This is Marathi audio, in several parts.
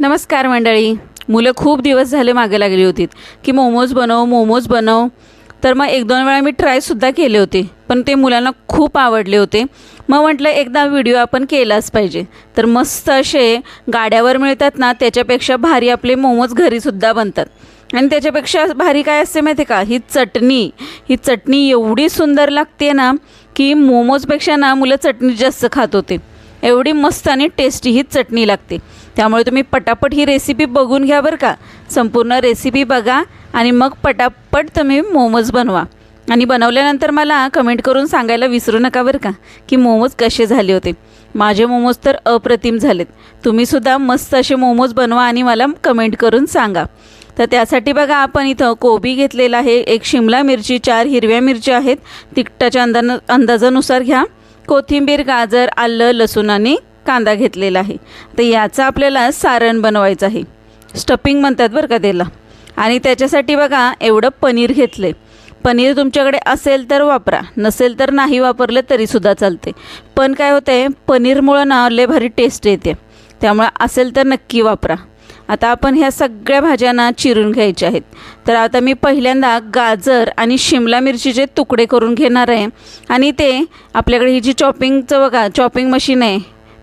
नमस्कार मंडळी. मुलं खूप दिवस झाले मागे लागली होती. की मोमोज बनव मोमोज बनव. तर मग एक दोन वेळा मी ट्रायसुद्धा केले होते. पण ते मुलांना खूप आवडले होते. मग म्हटलं एकदा व्हिडिओ आपण केलाच पाहिजे. तर मस्त असे गाड्यावर मिळतात ना त्याच्यापेक्षा भारी आपले मोमोज घरीसुद्धा बनतात. आणि त्याच्यापेक्षा भारी काय असते माहिती आहे का? ही चटणी. ही चटणी एवढी सुंदर लागते ना की मोमोजपेक्षा ना मुलं चटणी जास्त खात होते. एवढी मस्त आणि टेस्टी ही चटणी लागते. त्यामुळे तुम्ही पटापट ही रेसिपी बघून घ्या बरं का. संपूर्ण रेसिपी बघा आणि मग पटापट तुम्ही मोमोज बनवा. आणि बनवल्यानंतर मला कमेंट करून सांगायला विसरू नका बरं का की मोमोज कसे झाले होते. माझे मोमोज तर अप्रतिम झालेत. तुम्हीसुद्धा मस्त असे मोमोज बनवा आणि मला कमेंट करून सांगा. तर त्यासाठी बघा आपण इथं कोबी घेतलेला आहे एक शिमला मिरची चार हिरव्या मिरच्या आहेत. तिखटाच्या अंदा अंदाजानुसार घ्या. कोथिंबीर गाजर आलं लसूण आणि कांदा घेतलेला आहे. तर याचं आपल्याला सारण बनवायचं आहे. स्टपिंग म्हणतात बरं का त्याला. आणि त्याच्यासाठी बघा एवढं पनीर घेतलं आहे पनीर तुमच्याकडे असेल तर वापरा. नसेल तर नाही वापरलं तरीसुद्धा चालते पण काय होतं आहे पनीरमुळं ना लय भारी टेस्ट येते. त्यामुळं असेल तर नक्की वापरा. आता आपण ह्या सगळ्या भाज्यांना चिरून घ्यायच्या आहेत. तर आता मी पहिल्यांदा गाजर आणि शिमला मिरचीचे तुकडे करून घेणार आहे. आणि ते आपल्याकडे ही जी चॉपिंगचं बघा चॉपिंग मशीन आहे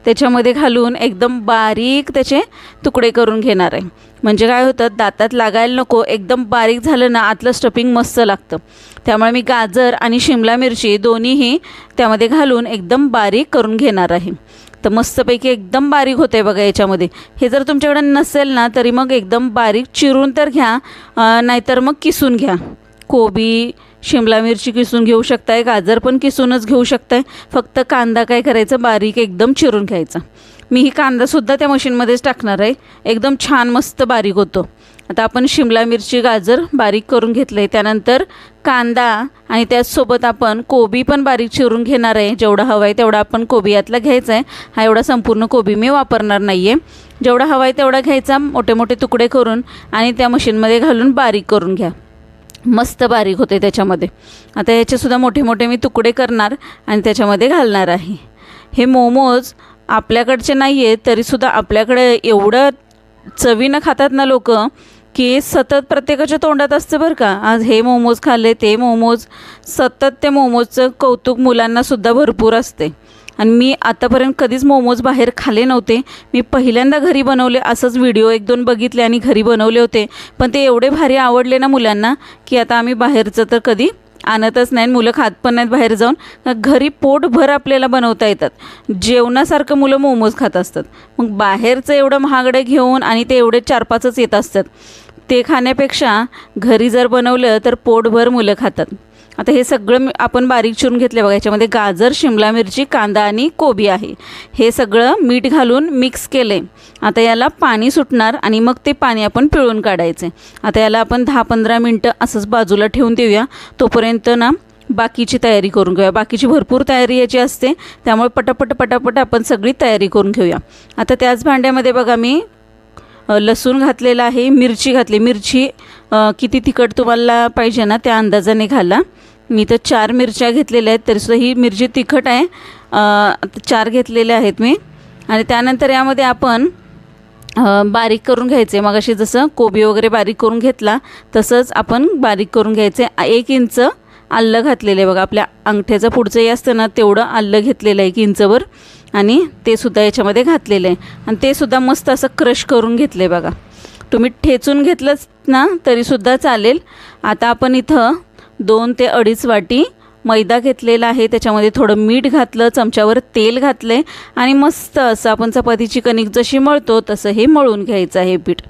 त्याच्यामध्ये घालून एकदम बारीक त्याचे तुकडे करून घेणार आहे. म्हणजे काय होतं दातात लागायला नको एकदम बारीक झालं ना आतलं स्टफिंग मस्त लागतं. त्यामुळे मी गाजर आणि शिमला मिरची दोन्हीही त्यामध्ये घालून एकदम बारीक करून घेणार आहे. तर मस्तपैकी एकदम बारीक होते बघा याच्यामध्ये. हे जर तुमच्याकडे नसेल ना तरी मग एकदम बारीक चिरून तर घ्या नाहीतर मग किसून घ्या. कोबी शिमला मिरची किसून घेऊ शकताय गाजर पण किसूनच घेऊ शकताय. फक्त कांदा काय करायचं? बारीक एकदम चिरून घ्यायचा. मी ही कांदासुद्धा त्या मशीनमध्येच टाकणार आहे. एकदम छान मस्त बारीक होतो. आता आपण शिमला मिरची गाजर बारीक करून घेतलं आहे त्यानंतर कांदा आणि त्याचसोबत आपण कोबी पण बारीक चिरून घेणार आहे. जेवढा हवा आहे तेवढा आपण कोबी यातला घ्यायचा आहे हा एवढा संपूर्ण कोबी मी वापरणार नाही आहे जेवढा हवा आहे तेवढा घ्यायचा. मोठे मोठे तुकडे करून आणि त्या मशीनमध्ये घालून बारीक करून घ्या. मस्त बारीक होते त्याच्यामध्ये. आता याचेसुद्धा मोठे मोठे मी तुकडे करणार आणि त्याच्यामध्ये घालणार आहे. हे मोमोज आपल्याकडचे नाही आहेत तरीसुद्धा आपल्याकडे एवढं चवीनं खातात ना लोक की सतत प्रत्येकाच्या तोंडात असतं बरं का. आज हे मोमोज खाल्ले ते मोमोज सतत ते मोमोजचं कौतुक मुलांनासुद्धा भरपूर असते. आणि मी आतापर्यंत कधीच मोमोज बाहेर खाले नव्हते. मी पहिल्यांदा घरी बनवले असंच व्हिडिओ एक दोन बघितले आणि घरी बनवले होते. पण ते एवढे भारी आवडले ना मुलांना की आता आम्ही बाहेरचं तर कधी आणतच नाही मुलं खात पण नाहीत बाहेर जाऊन. घरी पोटभर आपल्याला बनवता येतात. जेवणासारखं मुलं मोमोज खात असतात. मग बाहेरचं एवढं महागडं घेऊन आणि ते एवढे चार पाचच येत असतात. ते खाण्यापेक्षा घरी जर बनवलं तर पोटभर मुलं खातात. आता हे सगळं आपण बारीक चिरून घेतलं बघा याच्यामध्ये गाजर शिमला मिरची कांदा आणि कोबी आहे. हे सगळं मीठ घालून मिक्स केलं आहे आता याला पाणी सुटणार आणि मग ते पाणी आपण पिळून काढायचे आता याला आपण दहा पंधरा मिनटं असंच बाजूला ठेवून देऊया. तोपर्यंत ना बाकीची तयारी करून घेऊया. बाकीची भरपूर तयारी याची असते त्यामुळे पटापट पटापट आपण सगळी तयारी करून घेऊया. आता त्याच भांड्यामध्ये बघा मी लसूण घातलेला आहे मिरची घातली. मिरची किती तिखट तुम्हाला पाहिजे ना त्या अंदाजाने घाला. मी तर चार मिरच्या घेतलेल्या आहेत तरीसुद्धा ही मिरची तिखट आहे. चार घेतलेल्या आहेत मी. आणि त्यानंतर यामध्ये आपण बारीक करून घ्यायचे. मग अशी जसं कोबी वगैरे बारीक करून घेतला तसंच आपण बारीक करून घ्यायचे. एक इंच आल्लं घातलेलं आहे बघा आपल्या अंगठ्याचं पुढचं हे असतं ना तेवढं आल्लं घेतलेलं आहे एक इंचवर. आणि ते सुद्धा याच्यामध्ये घातलेलं आहे. आणि ते सुद्धा मस्त असं क्रश करून घेतलं आहे बघा. तुम्ही ठेचून घेतलंच ना तरीसुद्धा चालेल. आता आपण इथं दोन ते अडीच वाटी मैदा घेतलेला आहे. त्याच्यामध्ये थोडं मीठ घातलं चमच्यावर तेल घातलं आहे आणि मस्त असं आपण चपातीची कणिक जशी मळतो तसं हे मळून घ्यायचं आहे पीठ.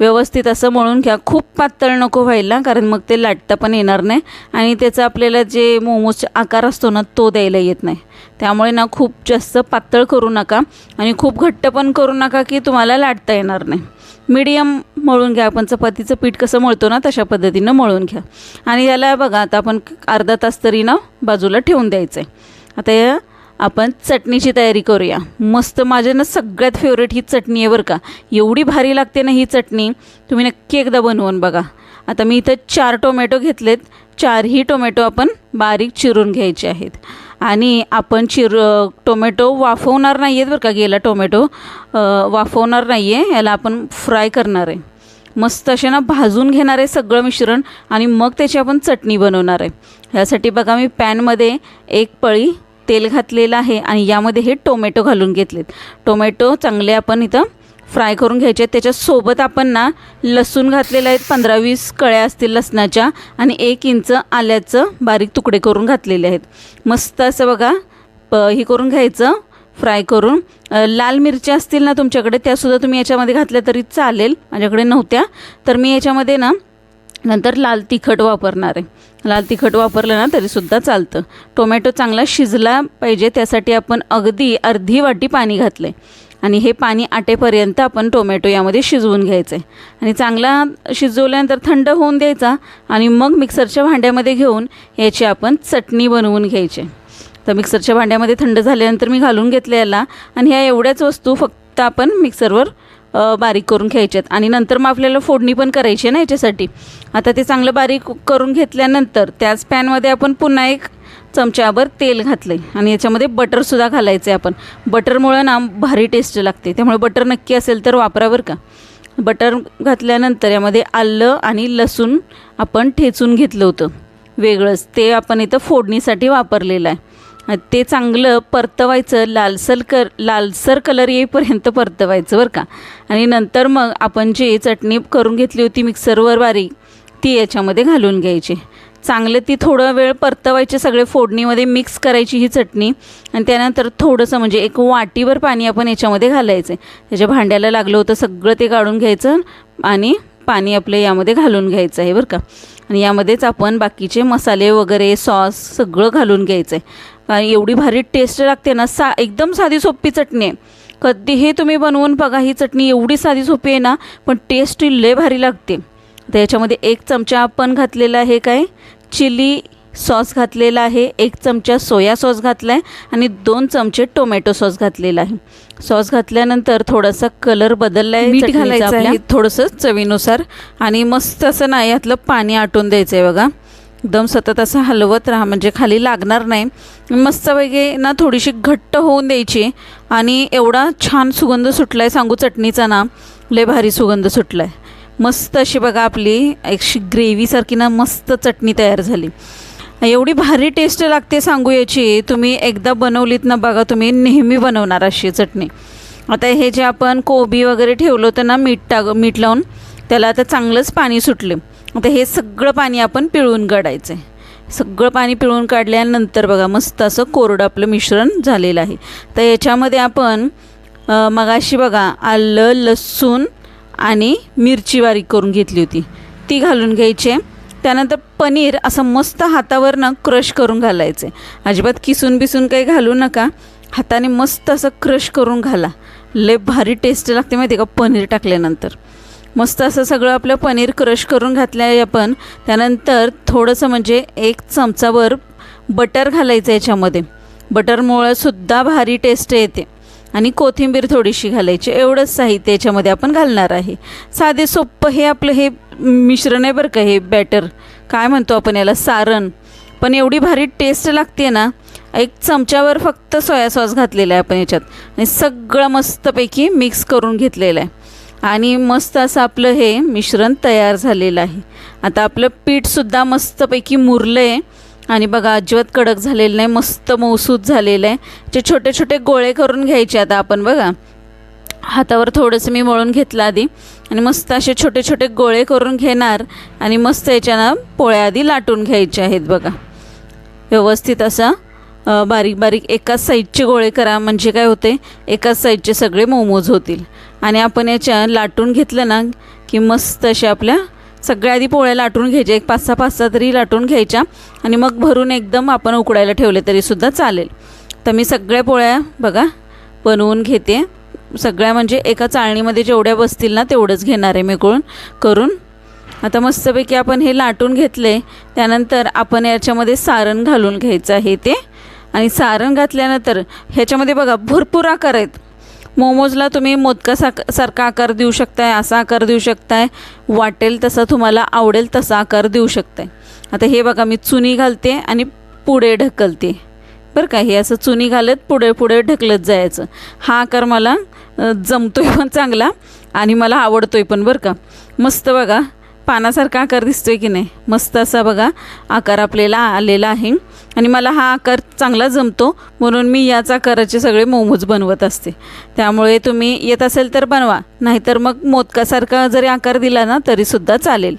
व्यवस्थित असं मळून घ्या. खूप पातळ नको व्हायला कारण मग ते लाटता पण येणार नाही. आणि त्याचा आपल्याला जे मोमोजचा आकार असतो ना तो द्यायला येत नाही. त्यामुळे ना खूप जास्त पातळ करू नका. आणि खूप घट्ट पण करू नका की तुम्हाला लाटता येणार नाही. मीडियम मळून घ्या. आपण चपातीचं पीठ कसं मळतो ना तशा पद्धतीनं मळून घ्या. आणि याला बघा आता आपण अर्धा तास तरी ना बाजूला ठेवून द्यायचं आहे आता या आपण चटणीची तयारी करूया. मस्त माझ्या ना सगळ्यात फेवरेट ही चटणी आहे बरं का. एवढी भारी लागते ना ही चटणी. तुम्ही नक्की एकदा बनवून बघा. आता मी इथं चार टोमॅटो घेतलेत. चारही टोमॅटो आपण बारीक चिरून घ्यायचे आहेत. आणि आपण चिर टोमॅटो वाफवणार नाही आहेत बरं का गेला टोमॅटो. वाफवणार नाही आहे याला आपण फ्राय करणार आहे. मस्त असे ना भाजून घेणार आहे सगळं मिश्रण आणि मग त्याची आपण चटणी बनवणार आहे. ह्यासाठी बघा मी पॅनमध्ये एक पळी तेल घातलेलं आहे आणि यामध्ये हे टोमॅटो घालून घेतलेत. टोमॅटो चांगले आपण इथं फ्राय करून घ्यायचे आहेत. त्याच्यासोबत आपण ना लसूण घातलेलं आहेत. पंधरा वीस कळ्या असतील लसणाच्या आणि एक इंच आल्याचं बारीक तुकडे करून घातलेले आहेत. मस्त असं बघा प हे करून घ्यायचं फ्राय करून. लाल मिरच्या असतील ना तुमच्याकडे त्यासुद्धा तुम्ही याच्यामध्ये घातल्या तरी चालेल. माझ्याकडे नव्हत्या. तर मी याच्यामध्ये ना नंतर लाल तिखट वापरणार आहे. लाल तिखट वापरलं ना तरीसुद्धा चालतं. टोमॅटो चांगला शिजला पाहिजे त्यासाठी आपण अगदी अर्धी वाटी पाणी घातलं आहे आणि हे पाणी आटेपर्यंत आपण टोमॅटो यामध्ये शिजवून घ्यायचं आहे आणि चांगला शिजवल्यानंतर थंड होऊन द्यायचा आणि मग मिक्सरच्या भांड्यामध्ये घेऊन याची आपण चटणी बनवून घ्यायची. तर मिक्सरच्या भांड्यामध्ये थंड झाल्यानंतर मी घालून घेतले याला आणि ह्या एवढ्याच वस्तू फक्त आपण मिक्सरवर बारीक करून घ्यायच्यात आणि नंतर मग आपल्याला फोडणी पण करायची आहे ना याच्यासाठी. आता ते चांगलं बारीक करून घेतल्यानंतर त्याच पॅनमध्ये आपण पुन्हा एक चमच्यावर तेल घातलं आहे आणि याच्यामध्ये बटरसुद्धा घालायचं आहे आपण. बटरमुळं ना भारी टेस्ट लागते. त्यामुळे बटर नक्की असेल तर वापरा बरं का. बटर घातल्यानंतर यामध्ये आलं आणि लसूण आपण ठेचून घेतलं होतं. वेगळंच. ते आपण इथं फोडणीसाठी वापरलेलं आहे. ते चांगलं परतवायचं लालसर कर लालसर कलर येईपर्यंत परतवायचं बरं का. आणि नंतर मग आपण जी चटणी करून घेतली होती मिक्सरवर बारीक ती याच्यामध्ये घालून घ्यायची. चांगलं ती थोडं वेळ परतवायचे सगळे फोडणीमध्ये मिक्स करायची ही चटणी. आणि त्यानंतर थोडंसं म्हणजे एक वाटीभर पाणी आपण याच्यामध्ये घालायचं आहे. त्याच्या भांड्याला लागलं होतं सगळं ते काढून घ्यायचं आणि पाणी आपलं यामध्ये घालून घ्यायचं आहे बरं का. आणि यामध्येच आपण बाकीचे मसाले वगैरे सॉस सगळं घालून घ्यायचं आहे. एवढी भारी टेस्ट लागते ना सा एकदम साधी सोपी चटणी आहे कधीही तुम्ही बनवून बघा ही चटणी एवढी साधी सोपी आहे ना पण टेस्ट लय भारी लागते तर याच्यामध्ये एक चमचा आपण घातलेला आहे काय चिली सॉस घातलेला आहे एक चमचा सोया सॉस घातला आहे आणि दोन चमचे टोमॅटो सॉस घातलेला आहे सॉस घातल्यानंतर थोडासा कलर बदलला आहे मीठ घालायचं. आहे. थोडंसं चवीनुसार आणि मस्त असं ना यातलं पाणी आटून द्यायचं आहे बघा एकदम सतत असं हलवत राहा म्हणजे खाली लागणार नाही. मस्तपैकी ना थोडीशी घट्ट होऊन द्यायची आणि एवढा छान सुगंध सुटला आहे सांगू चटणीचा ना लय भारी सुगंध सुटला आहे मस्त अशी बघा आपली एकशी ग्रेव्हीसारखी ना मस्त चटणी तयार झाली. एवढी भारी टेस्ट लागते सांगू याची. तुम्ही एकदा बनवलीत ना बघा तुम्ही नेहमी बनवणार अशी चटणी. आता हे जे आपण कोबी वगैरे ठेवलं होतं ना मीठ टाक मीठ लावून त्याला आता चांगलंच पाणी सुटले. आता हे सगळं पाणी आपण पिळून काढायचं आहे सगळं पाणी पिळून काढल्यानंतर बघा मस्त असं कोरडं आपलं मिश्रण झालेलं आहे. तर याच्यामध्ये आपण मगाशी बघा आलं लसूण आणि मिरची बारीक करून घेतली होती. ती घालून घ्यायची. त्यानंतर पनीर असं मस्त हातावर ना क्रश करून घालायचं आहे अजिबात किसून बिसून काही घालू नका. हाताने मस्त असं क्रश करून घाला. लय भारी टेस्ट लागते माहिती आहे का? पनीर टाकल्यानंतर. मस्त असं सगळं आपलं पनीर क्रश करून घातलं आहे आपण. त्यानंतर थोडंसं म्हणजे एक चमचाभर बटर घालायचं याच्यामध्ये. बटरमुळं सुद्धा भारी टेस्ट येते. आणि कोथिंबीर थोडीशी घालायची. एवढंच साहित्य याच्यामध्ये आपण घालणार आहे. साधे सोप्पं हे आपलं हे मिश्रण आहे बरं का हे बॅटर काय म्हणतो आपण याला? सारण. पण एवढी भारी टेस्ट लागते ना एक चमच्यावर फक्त सोया सॉस घातलेला आहे आपण याच्यात. आणि सगळं मस्तपैकी मिक्स करून घेतलेलं आहे. आणि मस्त असं आपलं हे मिश्रण तयार झालेलं आहे. आता आपलं पीठसुद्धा मस्तपैकी मुरलं आहे आणि बघा अजिबात कडक झालेलं नाही मस्त मौसूद झालेलं आहे. जे छोटे छोटे गोळे करून घ्यायचे आता आपण बघा. हातावर थोडंसं मी मळून घेतलं आधी. आणि मस्त असे छोटे छोटे गोळे करून घेणार. आणि मस्त याच्यानं पोळ्या आधी लाटून घ्यायच्या आहेत बघा. व्यवस्थित असं बारीक बारीक एकाच साईजचे गोळे करा. म्हणजे काय होते? एकाच साईजचे सगळे मोमोज होतील. आणि आपण याच्या लाटून घेतलं ना की मस्त अशा आपल्या सगळ्या आधी पोळ्या लाटून घ्यायच्या. एक पाच सहा पाच सहा तरी लाटून घ्यायच्या. आणि मग भरून एकदम आपण उकडायला ठेवले तरीसुद्धा चालेल. तर मी सगळ्या पोळ्या बघा बनवून घेते. सगळ्या म्हणजे एका चाळणीमध्ये जेवढ्या बसतील ना तेवढंच घेणार आहे मी करून करून. आता मस्तपैकी आपण हे लाटून घेतले. त्यानंतर आपण याच्यामध्ये सारण घालून घ्यायचं आहे ते. आणि सारण घातल्यानंतर ह्याच्यामध्ये बघा भरपूर आकार आहेत. मोमोजला तुम्ही मोदका सारखा आकार देऊ शकताय असा आकार देऊ शकताय. वाटेल तसा तुम्हाला आवडेल तसा आकार देऊ शकताय. आता हे बघा मी चुनी घालते आणि पुढे ढकलते. बरं का हे असं चुनी घालत पुढे पुढे ढकलत जायचं. हा आकार मला जमतो आहे पण चांगला आणि मला आवडतोय पण बरं का. मस्त बघा पानासारखा आकार दिसतोय की नाही? मस्त असा बघा आकार आपल्याला आलेला आहे. आणि मला हा आकार चांगला जमतो म्हणून मी याच आकाराचे सगळे मोमोज बनवत असते. त्यामुळे तुम्ही येत असेल तर बनवा नाहीतर मग मोदकासारखा जरी आकार दिला ना तरीसुद्धा चालेल.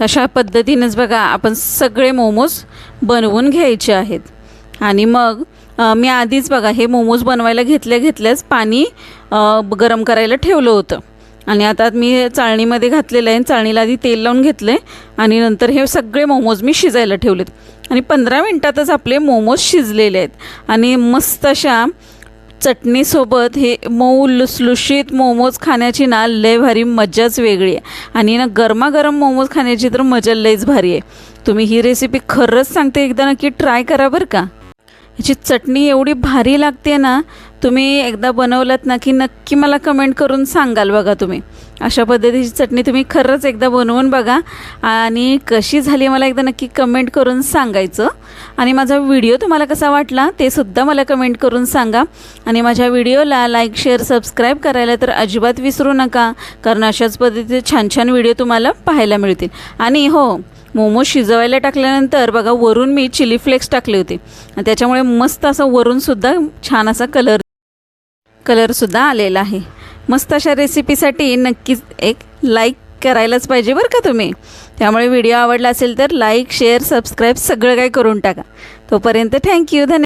तशा पद्धतीनेच बघा आपण सगळे मोमोज बनवून घ्यायचे आहेत. आणि मग मी आधीच बघा हे मोमोज बनवायला घेतल्या घेतल्याच पाणी गरम करायला ठेवलं होतं. आणि आता मी चाळणीमध्ये घातलेलं आहे चाळणीला आधी तेल लावून घेतलं आहे आणि नंतर हे सगळे मोमोज मी शिजायला ठेवलेत. आणि पंधरा मिनटातच आपले मोमोज शिजलेले आहेत. आणि मस्त अशा चटणीसोबत हे मऊ लुसलुशीत मोमोज खाण्याची ना लय भारी मजाच वेगळी आहे. आणि ना गरमागरम मोमोज खाण्याची तर मजा लयच भारी आहे. तुम्ही ही रेसिपी खरंच सांगते एकदा नक्की ट्राय करा बरं का. ह्याची चटणी एवढी भारी लागते ना तुम्ही एकदा बनवलात ना की नक्की मला कमेंट करून सांगाल बघा तुम्ही. अशा पद्धतीची चटणी तुम्ही खरंच एकदा बनवून बघा. आणि कशी झाली मला एकदा नक्की कमेंट करून सांगायचं. आणि माझा व्हिडिओ तुम्हाला कसा वाटला ते सुद्धा मला कमेंट करून सांगा. आणि माझ्या व्हिडिओला लाईक शेअर सबस्क्राईब करायला तर अजिबात विसरू नका. कारण अशाच पद्धतीचे छान छान व्हिडिओ तुम्हाला पाहायला मिळतील. आणि हो मोमो शिजवायला टाकल्यानंतर बघा वरून मी चिली फ्लेक्स टाकले होते. त्याच्यामुळे मस्त असं वरूनसुद्धा छान असा कलर कलरसुद्धा आलेला आहे. मस्त अशा रेसिपीसाठी नक्कीच एक लाईक करायलाच पाहिजे बरं का तुम्ही. त्यामुळे व्हिडिओ आवडला असेल तर लाईक शेअर सबस्क्राईब सगळं काही करून टाका. तोपर्यंत थँक्यू धन्यवाद.